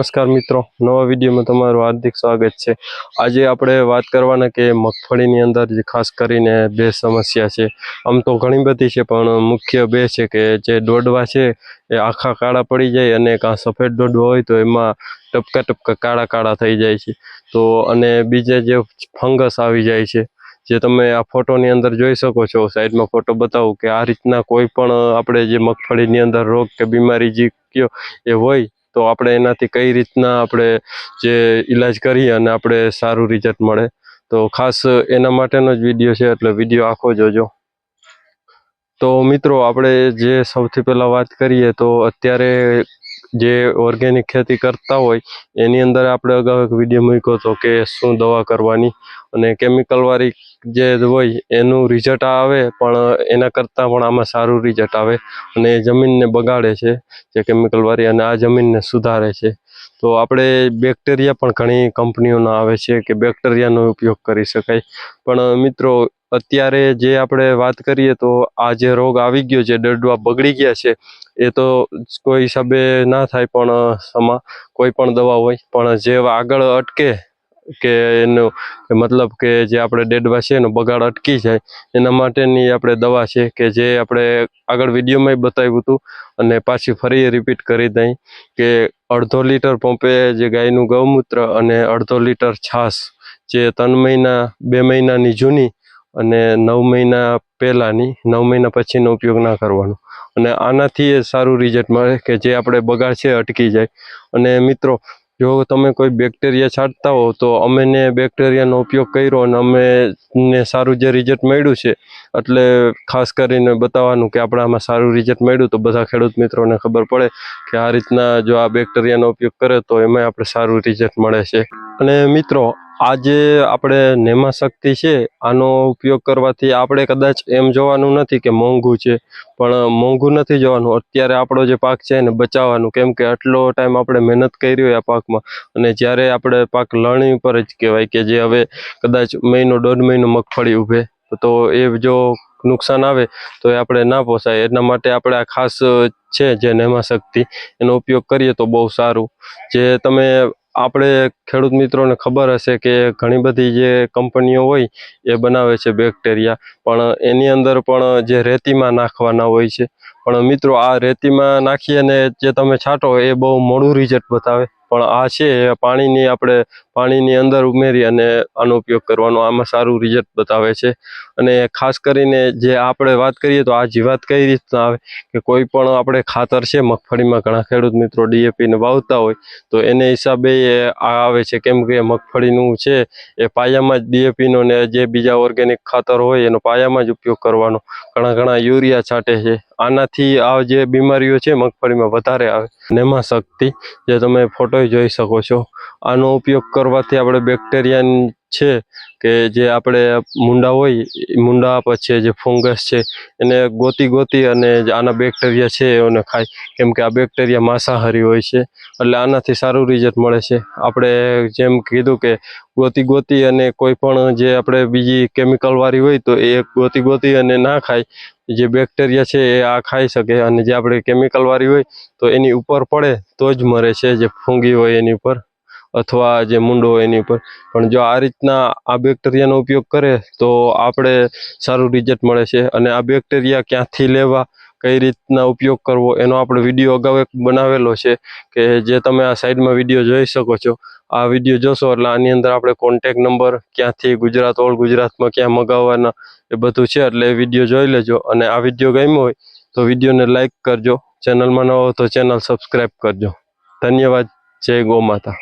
નમસ્કાર મિત્રો, નવા વિડીયોમાં તમારું હાર્દિક સ્વાગત છે. આજે આપણે વાત કરવાના કે મગફળીની અંદર જે ખાસ કરીને બે સમસ્યા છે. આમ તો ઘણી બધી છે, પણ મુખ્ય બે છે કે જે દોડવા છે એ આખા કાળા પડી જાય અને કાં સફેદ દોડવા હોય તો એમાં ટપકા ટપકા કાળા કાળા થઈ જાય છે. તો અને બીજે જે ફંગસ આવી જાય છે, જે તમે આ ફોટોની અંદર જોઈ શકો છો. સાઈડમાં ફોટો બતાવું કે આ રીતના કોઈ પણ આપણે જે મગફળીની અંદર રોગ કે બીમારી જે કયો એ હોય તો આપણે એનાથી કઈ રીતના આપણે જે ઈલાજ કરીએ અને આપણે સારું રિઝલ્ટ મળે. તો ખાસ એના માટેનો જ વીડિયો છે, એટલે વીડિયો આખો જોજો. તો મિત્રો, આપણે જે સૌથી પહેલાં વાત કરીએ તો અત્યારે જે ઓર્ગેનિક ખેતી કરતા હોય, એની અંદર આપણે અગાઉ એક વીડિયો મૂક્યો હતો કે શું દવા કરવાની અને કેમિકલવાળી જે હોય, એનું રિઝલ્ટ આવે, પણ એના કરતાં પણ આમાં સારું રિઝલ્ટ આવે અને એ જમીનને બગાડે છે, જે કેમિકલવાળી અને આ જમીનને સુધારે છે. તો આપણે બેક્ટેરિયા પણ ઘણી કંપનીઓના આવે છે કે બેક્ટેરિયાનો ઉપયોગ કરી શકાય. પણ મિત્રો, અત્યારે જે આપણે વાત કરીએ તો આ જે રોગ આવી ગયો છે, દડવા બગડી ગયા છે એ તો કોઈ હિસાબે ના થાય પણ સમા કોઈ પણ દવા હોય. પણ જે આગળ અટકે કે એનું મતલબ કે જે આપણે ડેડવા છે એનો બગાડ અટકી જાય, એના માટેની આપણે દવા છે કે જે આપણે આગળ વિડીયોમાં બતાવ્યું હતું. અને પાછી ફરી રિપીટ કરી દઈ કે અડધો લીટર પંપે જે ગાયનું ગૌમૂત્ર અને અડધો લીટર છાશ જે ત્રણ મહિના, બે મહિનાની જૂની અને નવ મહિના પહેલાંની, નવ મહિના પછીનો ઉપયોગ ના કરવાનો. અને આનાથી એ સારું રિઝલ્ટ મળે કે જે આપણે બગાડ છે અટકી જાય. અને મિત્રો, જો તમે કોઈ બેક્ટેરિયા છાંટતા હો, તો અમેને બેક્ટેરિયાનો ઉપયોગ કર્યો અને અમે ને સારું જે રિઝલ્ટ મળ્યું છે, એટલે ખાસ કરીને બતાવવાનું કે આપણે આમાં સારું રિઝલ્ટ મળ્યું, તો બધા ખેડૂત મિત્રોને ખબર પડે કે આ રીતના જો આ બેક્ટેરિયાનો ઉપયોગ કરે, તો એમાં આપણે સારું રિઝલ્ટ મળે છે. અને મિત્રો આ જે આપણે નેમા શક્તિ છે, આનો ઉપયોગ કરવાથી આપણે કદાચ એમ જોવાનું નથી કે મોંઘું છે, પણ મોંઘું નથી જોવાનું. અત્યારે આપણો જે પાક છે એને બચાવવાનું. કેમ કે આટલો ટાઈમ આપણે મહેનત કરી હોય આ પાકમાં, અને જ્યારે આપણે પાક લણણી ઉપર જ કહેવાય કે જે હવે કદાચ મહિનો, દોઢ મહિનો મગફળી ઊભે, તો એ જો નુકસાન આવે, તો એ આપણે ના પોસાય. એના માટે આપણે આ ખાસ છે જે નેમા શક્તિ, એનો ઉપયોગ કરીએ તો બહુ સારું. જે તમે આપણે ખેડૂત મિત્રોને ખબર હશે કે ઘણી બધી જે કંપનીઓ હોય એ બનાવે છે બેક્ટેરિયા, પણ એની અંદર પણ જે રેતીમાં નાખવાના હોય છે પણ મિત્રો આ રેતીમાં નાખી અને જે તમે છાંટો એ બહુ મોડું રિઝલ્ટ બતાવે. પણ આ છે પાણીની આપણે પાણીની અંદર ઉમેરી અને આનો ઉપયોગ કરવાનો આમાં સારું રિઝલ્ટ બતાવે છે. અને ખાસ કરીને જે આપણે વાત કરીએ તો આ જીવાત કઈ રીતના આવે કે કોઈ પણ આપણે ખાતર છે મગફળીમાં ઘણા ખેડૂત મિત્રો ડીએપીને વાવતા હોય તો એને હિસાબે આ આવે છે કેમ કે મગફળીનું છે એ પાયામાં જ ડીએપીનો ને જે બીજા ઓર્ગેનિક ખાતર હોય એનો પાયામાં જ ઉપયોગ કરવાનો. ઘણા ઘણા યુરિયા છાંટે છે. આનાથી આ જે બીમારીઓ છે મગફળીમાં વધારે આવે. નેમા શક્તિ, જે તમે ફોટો જોઈ શકો છો. આનો ઉપયોગ કરવાથી આપણે બેક્ટેરિયા છે કે જે આપણે મુંડા હોય, મુંડા પછી જે ફંગસ છે, એને ગોતી ગોતી અને આના બેક્ટેરિયા છે એને ખાય. કેમ કે આ બેક્ટેરિયા માંસાહારી હોય છે, એટલે આનાથી સારું રિઝલ્ટ મળે છે. આપણે જેમ કીધું કે ગોતી ગોતી અને કોઈ પણ જે આપણે બીજી કેમિકલવાળી હોય તો એ ગોતી ગોતી અને ના ખાય. જે બેક્ટેરિયા છે એ આ ખાઈ શકે અને જે આપણે કેમિકલવાળી હોય તો એની ઉપર પડે તો જ મરે છે, જે ફૂંગી હોય એની ઉપર. અથવા જે મૂંડો હોય એની ઉપર. પણ જો આ રીતના આ બેક્ટેરિયાનો ઉપયોગ કરે, તો આપણે સારું રિઝલ્ટ મળે છે. અને આ બેક્ટેરિયા ક્યાંથી લેવા, કઈ રીતના ઉપયોગ કરવો, એનો આપણે વીડિયો અગાઉ એક બનાવેલો છે કે જે તમે આ સાઈડમાં વીડિયો જોઈ શકો છો. આ વીડિયો જોશો એટલે આની અંદર આપણે કોન્ટેક નંબર ક્યાંથી ગુજરાત, ઓલ ગુજરાતમાં ક્યાં મગાવવાના એ બધું છે. એટલે એ વીડિયો જોઈ લેજો. અને આ વીડિયો ગમ્યો હોય, તો વિડીયોને લાઇક કરજો. ચેનલમાં ન હો તો ચેનલ સબસ્ક્રાઈબ કરજો. ધન્યવાદ. જય ગો માતા.